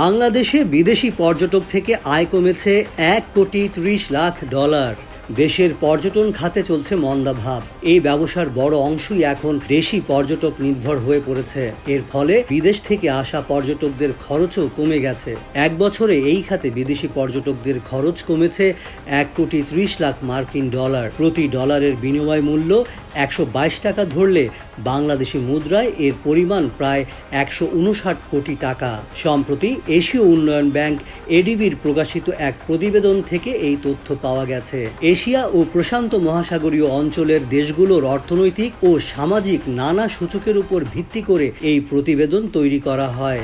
বাংলাদেশে বিদেশি পর্যটক থেকে আয় কমেছে এক কোটি ত্রিশ লাখ ডলার। দেশের পর্যটন খাতে চলছে মন্দাভাব এই ব্যবসার বড় অংশই এখন দেশি পর্যটক নির্ভর হয়ে পড়েছে। এর ফলে বিদেশ থেকে আসা পর্যটকদের খরচও কমে গেছে। এক বছরে এই খাতে বিদেশি পর্যটকদের খরচ কমেছে এক কোটি ত্রিশ লাখ মার্কিন ডলার। প্রতি ডলারের বিনিময় মূল্য একশো বাইশ টাকা ধরলে বাংলাদেশি মুদ্রায় এর পরিমাণ প্রায় একশো উনষাট কোটি টাকা। সম্প্রতি এশীয় উন্নয়ন ব্যাংক এডিবির প্রকাশিত এক প্রতিবেদন থেকে এই তথ্য পাওয়া গেছে। এশিয়া ও প্রশান্ত মহাসাগরীয় অঞ্চলের দেশগুলোর অর্থনৈতিক ও সামাজিক নানা সূচকের উপর ভিত্তি করে এই প্রতিবেদন তৈরি করা হয়।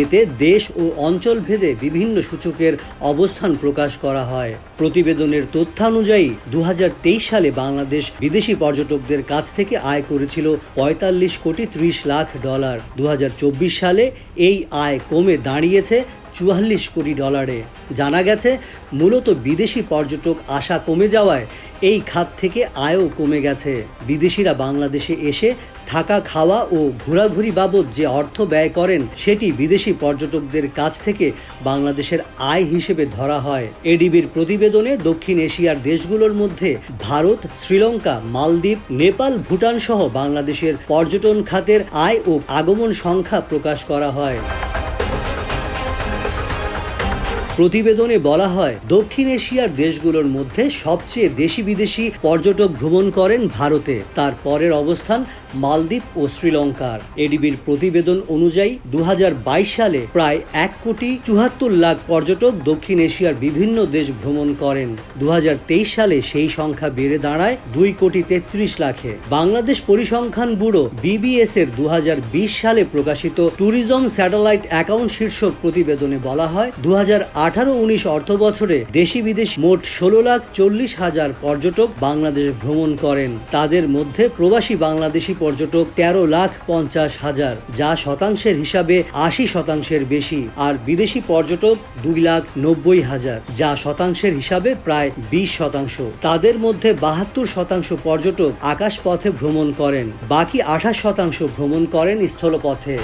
এতে দেশ ও অঞ্চল ভেদে বিভিন্ন সূচকের অবস্থান প্রকাশ করা হয়। প্রতিবেদনের তথ্যানুযায়ী দু সালে বাংলাদেশ বিদেশি পর্যটকদের কাছ থেকে আয় করেছিল পঁয়তাল্লিশ কোটি ত্রিশ লাখ ডলার। দু হাজার চব্বিশ সালে এই আয় কমে দাঁড়িয়েছে চুয়াল্লিশ কোটি ডলারে। জানা গেছে, মূলত বিদেশি পর্যটক আসা কমে যাওয়ায় এই খাত থেকে আয়ও কমে গেছে। বিদেশিরা বাংলাদেশে এসে থাকা খাওয়া ও ঘোরাঘুরি বাবদ যে অর্থ ব্যয় করেন, সেটি বিদেশি পর্যটকদের কাছ থেকে বাংলাদেশের আয় হিসেবে ধরা হয়। এডিবির প্রতিবেদনে দক্ষিণ এশিয়ার দেশগুলোর মধ্যে ভারত, শ্রীলঙ্কা, মালদ্বীপ, নেপাল, ভুটান সহ বাংলাদেশের পর্যটন খাতের আয় ও আগমন সংখ্যা প্রকাশ করা হয়। প্রতিবেদনে বলা হয়, দক্ষিণ এশিয়ার দেশগুলোর মধ্যে সবচেয়ে দেশি বিদেশি পর্যটক ভ্রমণ করেন ভারতে। তার পরের অবস্থান মালদ্বীপ ও শ্রীলঙ্কার। এডিবির প্রতিবেদন অনুযায়ী দু সালে প্রায় এক কোটি চুহাত্তর লাখ পর্যটক দক্ষিণ এশিয়ার বিভিন্ন দেশ ভ্রমণ করেন। দু হাজার তেইশ সালে সেই সংখ্যা বেড়ে দাঁড়ায় দুই কোটি তেত্রিশ লাখে। বাংলাদেশ পরিসংখ্যান ব্যুরো বিবিএস এর দু হাজার বিশ সালে প্রকাশিত ট্যুরিজম স্যাটেলাইট অ্যাকাউন্ট শীর্ষক প্রতিবেদনে বলা হয় দু আঠারো উনিশ অর্থ বছরে দেশি বিদেশ মোট ষোলো লাখ চল্লিশ হাজার পর্যটক বাংলাদেশ ভ্রমণ করেন। তাদের মধ্যে প্রবাসী বাংলাদেশি পর্যটক তেরো লাখ পঞ্চাশ হাজার, যা শতাংশের হিসাবে আশি শতাংশের বেশি, আর বিদেশি পর্যটক দুই লাখ নব্বই হাজার, যা শতাংশের হিসাবে প্রায় বিশ শতাংশ। তাদের মধ্যে বাহাত্তর শতাংশ পর্যটক আকাশপথে ভ্রমণ করেন, বাকি আঠাশ শতাংশ ভ্রমণ করেন স্থলপথে।